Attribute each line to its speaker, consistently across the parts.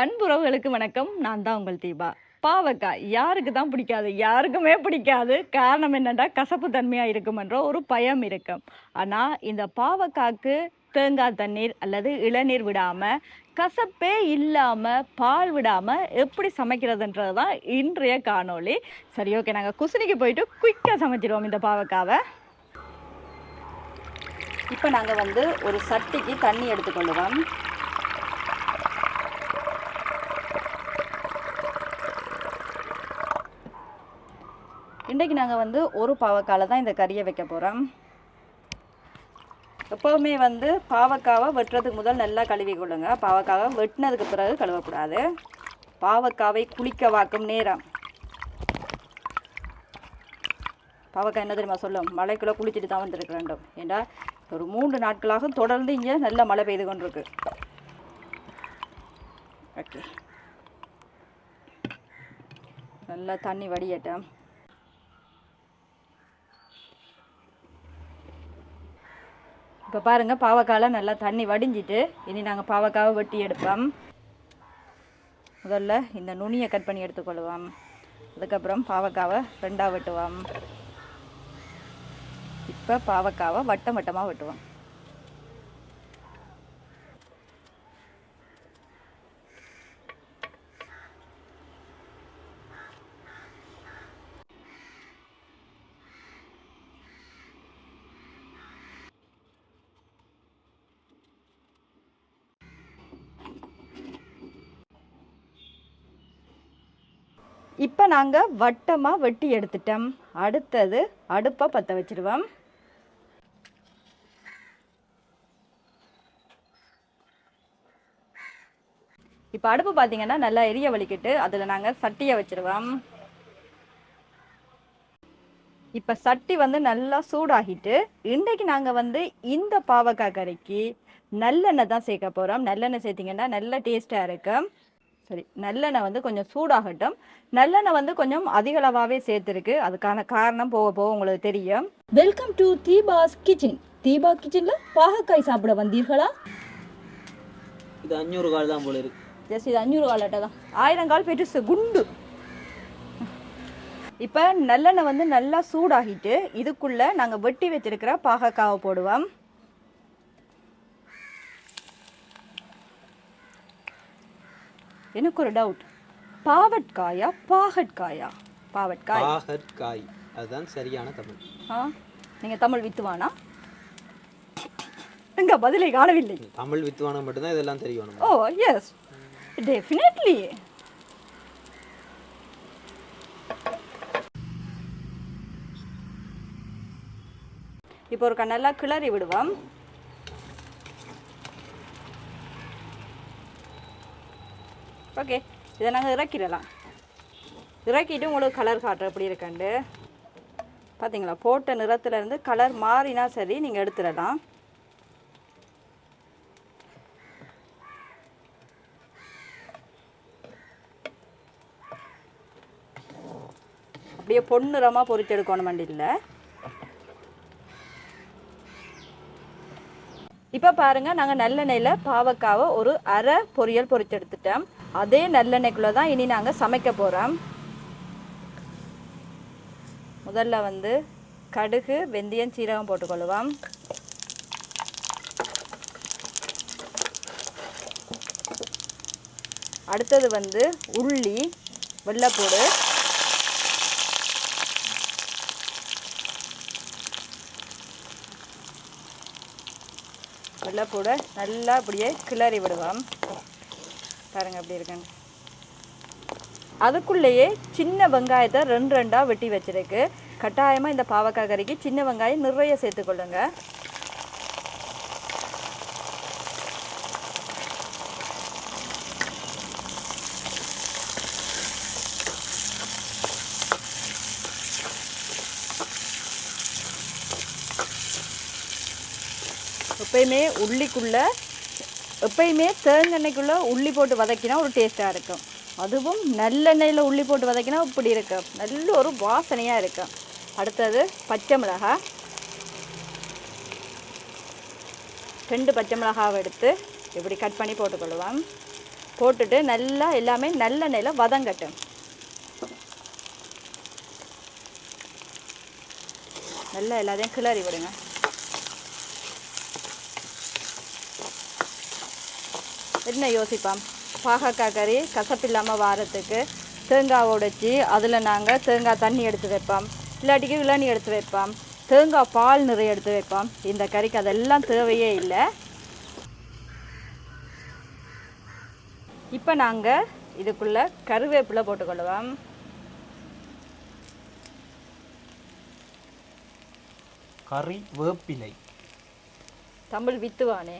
Speaker 1: அன்புறவுகளுக்கு வணக்கம். நான் தான் உங்கள் தீபா. பாவக்காய் யாருக்கு தான் பிடிக்காது? யாருக்குமே பிடிக்காது. காரணம் என்னென்னா கசப்பு தன்மையாக இருக்குமென்ற ஒரு பயம் இருக்கும் ஆனால் இந்த பாவக்காய்க்கு தேங்காய் தண்ணீர் அல்லது இளநீர் விடாமல் கசப்பே இல்லாமல் பால் விடாமல் எப்படி சமைக்கிறதுன்றது தான் இன்றைய காணொளி. சரி ஓகே நாங்கள் குசினிக்கு போயிட்டு குயிக்காக சமைச்சிடுவோம் இந்த பாவக்காவை. இப்போ நாங்கள் வந்து ஒரு சட்டிக்கு தண்ணி எடுத்துக்கொள்ளுவோம். இன்றைக்கு நாங்கள் வந்து ஒரு பாவக்காயில் தான் இந்த கறியை வைக்க போகிறோம் எப்போவுமே வந்து பாவக்காவை வெட்டுறதுக்கு முதல் நல்லா கழுவி கொள்ளுங்க. பாவக்காவை வெட்டினதுக்கு பிறகு கழுவக்கூடாது. பாவக்காவை குளிக்க வாக்கும் நேரம். பாவக்காய் என்ன தெரியுமா சொல்லும்? மழைக்குள்ளே குளிச்சுட்டு தான் வந்திருக்க வேண்டும். ஏண்டா ஒரு மூன்று நாட்களாக தொடர்ந்து இங்கே நல்ல மழை பெய்து கொண்டிருக்கு. ஓகே. நல்லா தண்ணி வடியட்டேன் இப்போ பாருங்கள் பாவக்காயில் நல்லா தண்ணி வடிஞ்சிட்டு இனி நாங்கள் பாவக்காவை வெட்டி எடுப்போம். முதல்ல இந்த நுனியை கட் பண்ணி எடுத்துக்கொள்வோம் அதுக்கப்புறம் பாவக்காவை ரெண்டாக வெட்டுவோம். இப்போ பாவக்காவை வட்டம் வட்டமாக வெட்டுவோம். இப்போ நாங்கள் வட்டமாக வெட்டி எடுத்துட்டோம். அடுத்தது அடுப்பை பற்ற வச்சிருவோம். இப்போ அடுப்பு பார்த்தீங்கன்னா நல்லா எரிய வலிக்கிட்டு அதில் நாங்கள் சட்டியை வச்சிருவோம். இப்போ சட்டி வந்து நல்லா சூடாகிட்டு இன்றைக்கு நாங்கள் வந்து இந்த பாவக்காய் கறிக்கு நல்லெண்ணெய் தான் சேர்க்க போகிறோம் நல்லெண்ணெய் சேர்த்திங்கன்னா நல்ல டேஸ்ட்டாக இருக்கும். சரி நல்லெண்ணெய் வந்து கொஞ்சம் சூடாகட்டும். நல்லெண்ணெய் வந்து கொஞ்சம் அதிகளவாகவே சேர்த்துருக்கு. அதுக்கான காரணம் போக போக உங்களுக்கு தெரியும். Welcome to Deepa's kitchen Deepa கிச்சனில் பாகக்காய் சாப்பிட வந்தீர்களா?
Speaker 2: இது அஞ்சூறு கால் தான் போல இருக்கு.
Speaker 1: ஜஸ்ட் இது அஞ்சூறு கால் அட்டை தான். ஆயிரம் கால் பெருசு குண்டு இப்போ நல்லெண்ணெய் வந்து நல்லா சூடாகிட்டு இதுக்குள்ளே நாங்கள் வெட்டி வச்சிருக்கிற பாகக்காவை போடுவோம். எனக்கு ஒரு டவுட் பாவற்காயா பாகற்காயா பாவற்காய்
Speaker 2: பாகற்காய் அதுதான் சரியான தமிழ்.
Speaker 1: ஆ நீங்கள் தமிழ் வித்துவானா? எங்க பதிலை காணவில்லை.
Speaker 2: தமிழ் வித்துவானம் மட்டும்தான் இதெல்லாம் தெரியும்
Speaker 1: ஓ எஸ் டெஃபினெட்லி இப்போ ஒரு நல்லா கிளறி விடுவோம். ஓகே இதை நாங்கள் இறக்கிடலாம். இறக்கிட்டு உங்களுக்கு கலர் காட்டுற எப்படி இருக்கண்டு பார்த்தீங்களா போட்ட நிறத்துலேருந்து கலர் மாறினா சரி நீங்கள் எடுத்துடலாம். அப்படியே பொன்னிறமாக பொரிச்செடுக்கணும் வண்டியில். இப்போ பாருங்கள் நாங்கள் நல்லெண்ணெயில் பாவக்காவை ஒரு அரை பொரியல் பொறிச்செடுத்துட்டோம் அதே நல்லெண்ணெய்க்குள்ளே தான் இனி நாங்கள் சமைக்க போகிறோம் முதல்ல வந்து கடுகு வெந்தயம் சீரகம் போட்டுக்கொள்ளுவோம் அடுத்தது வந்து உள்ளி வெள்ளைப்பூடு. வெள்ளைப்பூடை நல்லா அப்படியே கிளறி விடுவோம். பாருங்கள் அப்படி இருக்குன்னு அதுக்குள்ளேயே சின்ன வெங்காயத்தை ரெண்டு ரெண்டாக வெட்டி வச்சிருக்கு. கட்டாயமாக இந்த பாவக்காய் கறிக்கு சின்ன வெங்காயம் நிறைய சேர்த்துக்கொள்ளுங்க எப்பயுமே உள்ளிக்குள்ளே எப்பயுமே தேங்காய்க்குள்ளே உள்ளி போட்டு வதக்கினா ஒரு டேஸ்ட்டாக இருக்கும். அதுவும் நல்லெண்ணெயில் உள்ளி போட்டு வதக்கினா இப்படி இருக்கும் நல்ல ஒரு வாசனையாக இருக்கும் அடுத்தது பச்சை மிளகாய் ரெண்டு பச்சை மிளகாவை எடுத்து இப்படி கட் பண்ணி போட்டுக்கொள்ளுவோம் போட்டுட்டு நல்லா எல்லாமே நல்லெண்ணெயில் வதங்கட்டும். நல்லா எல்லாத்தையும் கிளறி விடுங்க. என்ன யோசிப்பான் பாகக்காய் கறி கசப்பில்லாமல் வாரத்துக்கு தேங்காய் உடைச்சி அதில் நாங்கள் தேங்காய் தண்ணி எடுத்து வைப்போம். இல்லாட்டிக்கு இளநீ எடுத்து வைப்போம். தேங்காய் பால் நிறைய எடுத்து வைப்போம். இந்த கறிக்கு அதெல்லாம் தேவையே இல்லை. இப்போ நாங்கள் இதுக்குள்ளே கருவேப்பிலை போட்டுக்கொள்ளுவோம்
Speaker 2: கறி வேப்பிலை.
Speaker 1: தமிழ் வித்துவானே.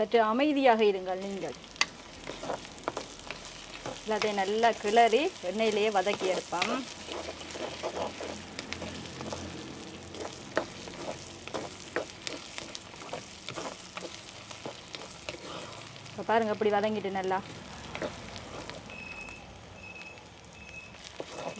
Speaker 1: சற்று அமைதியாக இருங்கள் நீங்கள். அதை நல்லா கிளறி எண்ணெயிலேயே வதக்கி எடுப்போம். இப்போ பாருங்க இப்படி வதங்கிட்டு நல்லா.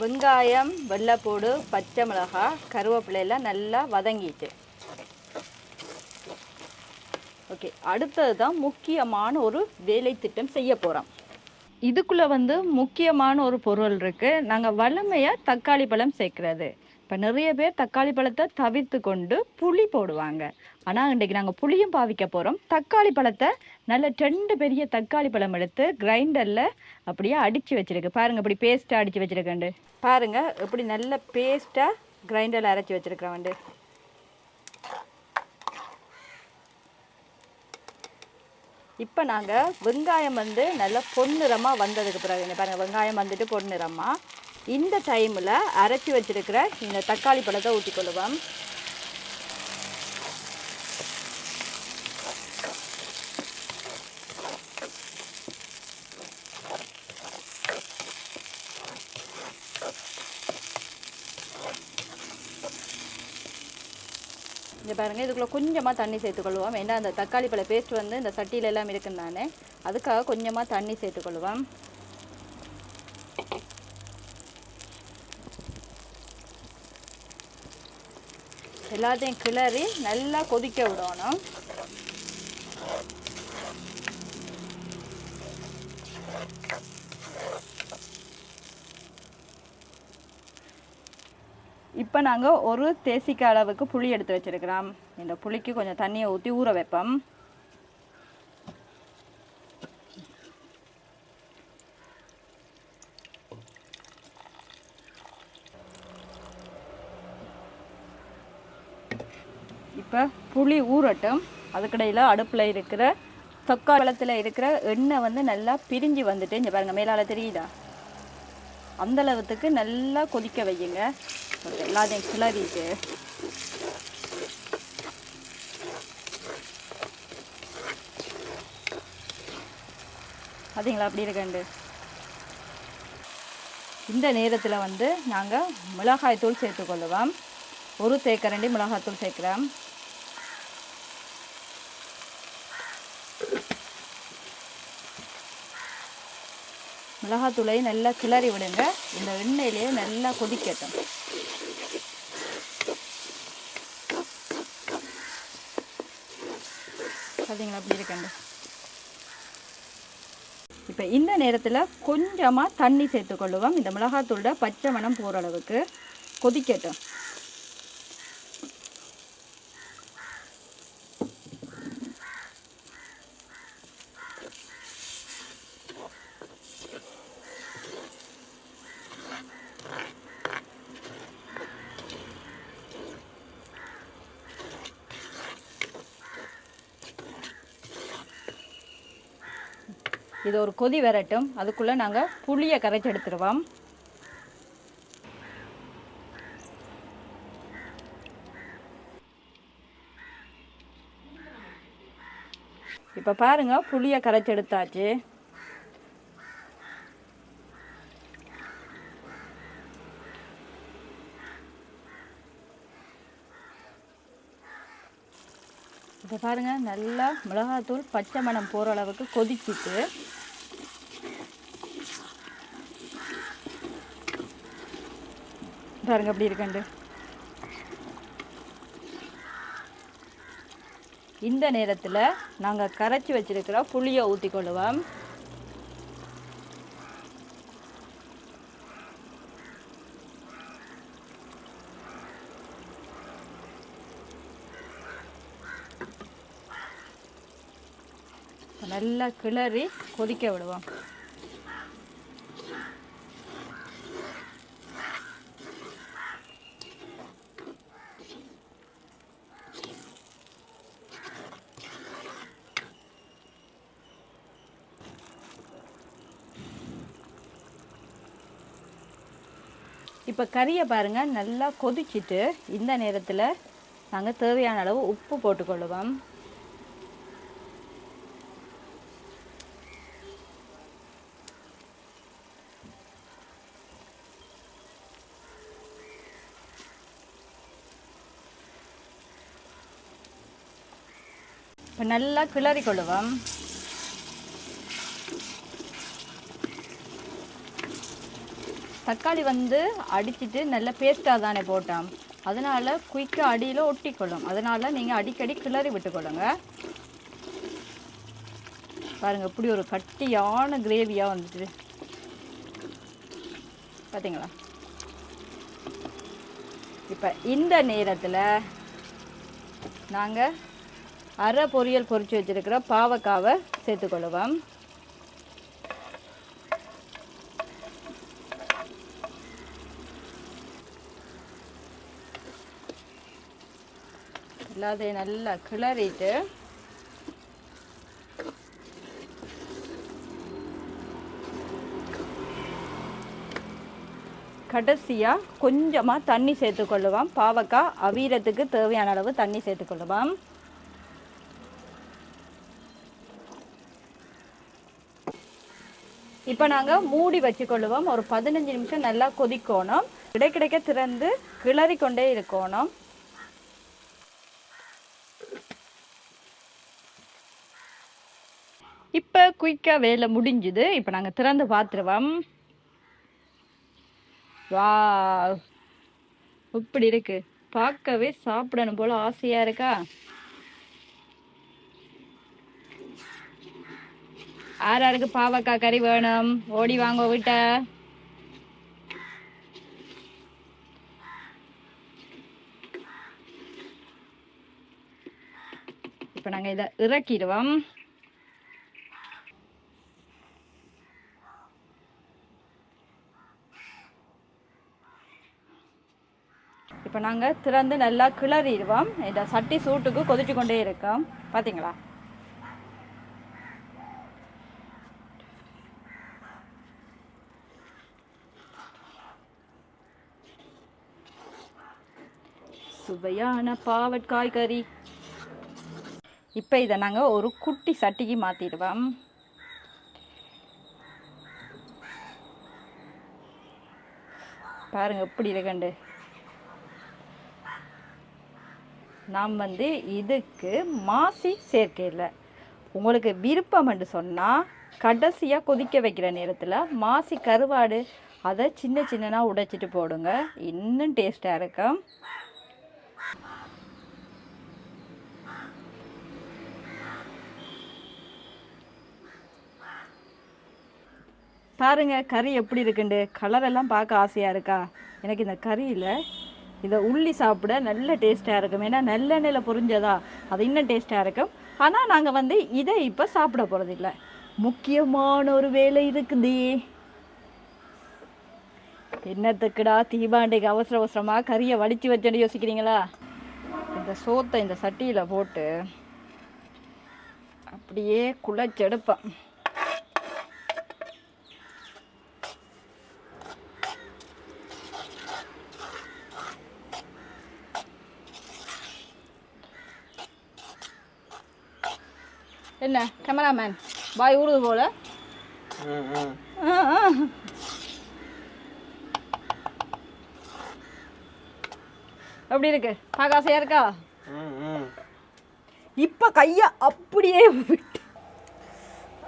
Speaker 1: வெங்காயம் வெள்ளைப்பூடு பச்சை மிளகாய் கருவேப்பிலையெல்லாம் நல்லா வதங்கிட்டு. ஓகே அடுத்தது தான் முக்கியமான ஒரு வேலை திட்டம் செய்ய போகிறோம் இதுக்குள்ளே வந்து முக்கியமான ஒரு பொருள் இருக்குது நாங்கள் வளமையாக தக்காளி பழம் சேர்க்குறது. இப்போ நிறைய பேர் தக்காளி பழத்தை தவிர்த்து கொண்டு புளி போடுவாங்க. ஆனால் இன்றைக்கி நாங்கள் புளியும் பாவிக்க போகிறோம் தக்காளி பழத்தை நல்ல ரெண்டு பெரிய தக்காளி பழம் எடுத்து கிரைண்டரில் அப்படியே அடித்து வச்சுருக்கு. பாருங்கள் இப்படி பேஸ்ட்டாக அடித்து வச்சுருக்கேன் பாருங்கள் இப்படி நல்ல பேஸ்ட்டாக கிரைண்டரில் அரைச்சி வச்சுருக்கிறேன் வந்து. இப்போ நாங்கள் வெங்காயம் வந்து நல்லா பொன்னிறமாக வந்ததுக்கு பிறகு இங்க பாருங்கள் வெங்காயம் வந்துட்டு பொன்னிறமாக இந்த டைமில் அரைச்சி வச்சிருக்கிற இந்த தக்காளி பழத்தை ஊற்றிக்கொள்ளுவோம் இங்கே பாருங்கள் இதுக்குள்ளே கொஞ்சமாக தண்ணி சேர்த்துக்கொள்வோம். ஏன்னா அந்த தக்காளி பழ பேஸ்ட் வந்து இந்த சட்டியில எல்லாம் இருக்குன்னு தானே. அதுக்காக கொஞ்சமாக தண்ணி சேர்த்துக்கொள்வோம். எல்லாத்தையும் கிளறி நல்லா கொதிக்க விடணும். இப்போ நாங்கள் ஒரு தேசிக்க அளவுக்கு புளி எடுத்து வச்சிருக்கிறோம். இந்த புளிக்கு கொஞ்சம் தண்ணியை ஊற்றி ஊற வைப்போம். இப்போ புளி ஊறட்டும். அதுக்கடையில் அடுப்பில் இருக்கிற தக்காளி இருக்கிற எண்ணெய் வந்து நல்லா பிரிஞ்சு வந்துட்டு இங்கே பாருங்கள் மேலால தெரியுதா? அந்த அளவுக்கு நல்லா கொதிக்க வையுங்க. எல்லாத்தையும் கிளறிட்டு பார்த்தீங்களா அப்படி இருக்கண்டு. இந்த நேரத்தில் வந்து நாங்கள் மிளகாய் தூள் சேர்த்துக்கொள்ளுவோம். ஒரு தேக்கரண்டி மிளகாய் தூள் சேர்க்குறோம். மிளகாத்தூளை நல்லா கிளறி விடுங்க. இந்த எண்ணெயிலேயே நல்லா கொதிக்கட்டும். பார்த்தீங்களா அப்படி இருக்கண்டு இப்போ இந்த நேரத்தில் கொஞ்சமாக தண்ணி சேர்த்துக்கொள்ளுவோம். இந்த மிளகாத்தூளோட பச்சை மனம் போகிற அளவுக்கு கொதிக்கட்டும். இது ஒரு கொதி வரட்டும். அதுக்குள்ளே நாங்கள் புளியை கரைச்சி எடுத்துருவோம் இப்போ பாருங்க புளியை கரைச்சி எடுத்தாச்சு இப்போ பாருங்க நல்லா மிளகாத்தூள் பச்சை மணம் போகிற அளவுக்கு கொதிச்சிட்டு பாருங்க எப்படி இருக்கண்டு. இந்த நேரத்தில் நாங்கள் கரைச்சி வச்சுருக்கிற புளியை ஊற்றிக்கொள்ளுவோம் நல்லா கிளறி கொதிக்க விடுவோம். இப்போ கறியை பாருங்கள் நல்லா கொதிச்சிட்டு இந்த நேரத்தில் நாங்கள் தேவையான அளவு உப்பு போட்டுக்கொள்ளுவோம். இப்போ நல்லா கிளறி கொள்ளுவோம் தக்காளி வந்து அடிச்சிட்டு நல்ல பேஸ்ட்டாக தானே போட்டோம். அதனால குயிக்காக அடியில் ஒட்டிக்கொள்ளும். அதனால் நீங்கள் அடிக்கடி கிளறி விட்டுக்கொள்ளுங்க. பாருங்க இப்படி ஒரு கட்டியான கிரேவியாக வந்துட்டு பார்த்தீங்களா இப்போ இந்த நேரத்தில் நாங்கள் அரை பொரியல் பொறிச்சு வச்சிருக்கிற பாவக்காவை சேர்த்துக்கொள்ளுவோம். எல்லாத்தையும் நல்லா கிளறிட்டு கடைசியாக கொஞ்சமாக தண்ணி சேர்த்துக்கொள்ளுவோம் பாவக்காய் அவீரத்துக்கு தேவையான அளவு தண்ணி சேர்த்துக்கொள்ளுவோம் இப்போ நாங்கள் மூடி வச்சுக்கொள்ளுவோம் ஒரு பதினஞ்சு நிமிஷம் நல்லா கொதிக்கணும். கிடைக்கிடைக்க திறந்து கிளறி கொண்டே இருக்கணும் இப்போ குயிக்காக வேலை முடிஞ்சுது. இப்போ நாங்கள் திறந்து பார்த்துருவோம் வா இப்படி இருக்கு. பார்க்கவே சாப்பிடணும் போல ஆசையாக இருக்கா? ஆறாருக்கு பாவக்காய் கறி வேணும்? ஓடி வாங்க விட்ட இப்போ நாங்கள் இதை இறக்கிடுவோம். இப்போ நாங்கள் திறந்து நல்லா கிளறிடுவோம். இந்த சட்டி சூட்டுக்கு கொதிச்சு கொண்டே இருக்கோம். பார்த்தீங்களா? சுவையான பாவற்காய் கறி இப்போ இதை நாங்கள் ஒரு குட்டி சட்டிக்கு மாற்றிடுவோம். பாருங்க எப்படி இருக்கண்டு. நாம் வந்து இதுக்கு மாசி சேர்க்கையில். உங்களுக்கு விருப்பம் என்று சொன்னால் கடைசியாக கொதிக்க வைக்கிற நேரத்தில் மாசி கருவாடு அதை சின்ன சின்னனா உடைச்சிட்டு போடுங்க. இன்னும் டேஸ்ட்டாக இருக்கும். பாருங்க கறி எப்படி இருக்குண்டு? கலர் எல்லாம் பார்க்க ஆசையாக இருக்கா? எனக்கு இந்த கறியில் இதை உள்ளி சாப்பிட நல்ல டேஸ்ட்டாக இருக்கும். ஏன்னா நல்லெண்ணெயில் பொரிஞ்சதா அது இன்னும் டேஸ்ட்டாக இருக்கும். ஆனால் நாங்கள் வந்து இதை இப்போ சாப்பிட போகிறதில்ல முக்கியமான ஒரு வேலை இருக்குது. என்னத்துக்குடா தீபாண்டிக்கு அவசர அவசரமாக கறியை வடித்து வச்சேன்னு யோசிக்கிறீங்களா? இந்த சோத்தை இந்த சட்டியில் போட்டு அப்படியே குழச்செடுப்பேன். என்ன? கேமராமேன் பாய் ஊடுது போல. எப்படி இருக்கு? பார்க்க ஆசையா இருக்கா?
Speaker 2: ம் ம்
Speaker 1: இப்போ கையை அப்படியே விட்டு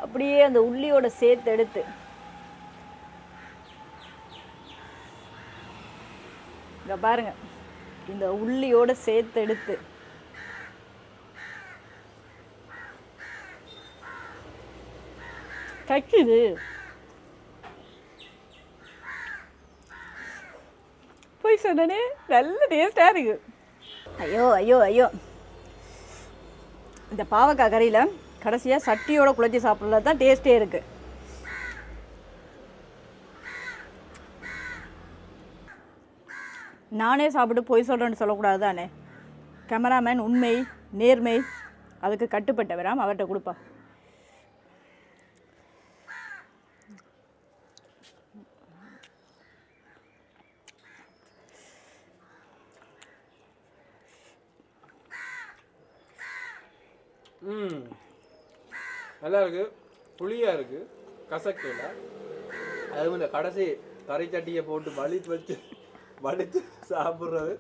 Speaker 1: அப்படியே அந்த உள்ளியோட சேர்த்து எடுத்து. இங்க பாருங்க. இந்த உள்ளியோட சேர்த்து எடுத்து. கக்குது. போய் சொன்னனே நல்ல டேஸ்டாக இருக்கு. ஐயோ ஐயோ ஐயோ. இந்த பாவக்காய் கறியில் கடைசியாக சட்டியோட குழச்சி சாப்பிட்றது தான் டேஸ்ட்டே இருக்குது நானே சாப்பிட்டு பொய் சொல்கிறேன்னு சொல்லக்கூடாது தானே கேமராமேன் உண்மை நேர்மை அதுக்கு கட்டுப்பட்டவராம் அவர்கிட்ட கொடுப்பா.
Speaker 3: ம். நல்லா இருக்கு. புளியா இருக்கு. கசக்கல. அதுவும் இந்த கடைசி கறி சட்டியை போட்டு வலித்து வச்சு வலித்து சாப்பிட்றது.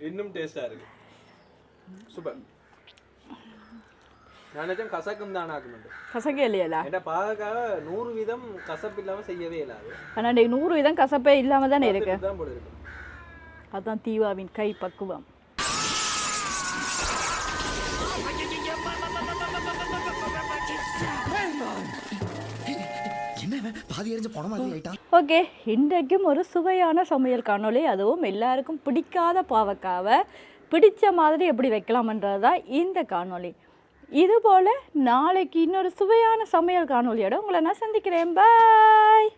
Speaker 3: இன்னும் டேஸ்டா இருக்கு. சூப்பர். நான் நினைச்சேன் கசக்கும் தான் ஆக்குமெண்டு.
Speaker 1: கசக்கே இல்லையலா
Speaker 3: ஏன்னா பாகக்காக நூறு வீதம் கசப்பு இல்லாம செய்யவே இல்லாது
Speaker 1: ஆனால் நூறு விதம் கசப்பே இல்லாமல் தானே இருக்கு.
Speaker 3: தான் போல இருக்கு.
Speaker 1: அதுதான் தீவாவின் கை பக்குவம்.
Speaker 4: பாதி எரிஞ்ச போன மாதிரி ஆயிட்டான்
Speaker 1: ஓகே இன்றைக்கும் ஒரு சுவையான சமையல் காணொளி. அதுவும் எல்லாருக்கும் பிடிக்காத பாவக்காவை பிடிச்ச மாதிரி எப்படி வைக்கலாம்ன்றது தான் இந்த காணொளி. இதுபோல் நாளைக்கு இன்னொரு சுவையான சமையல் காணொலியோட உங்களை நான் சந்திக்கிறேன். பாய்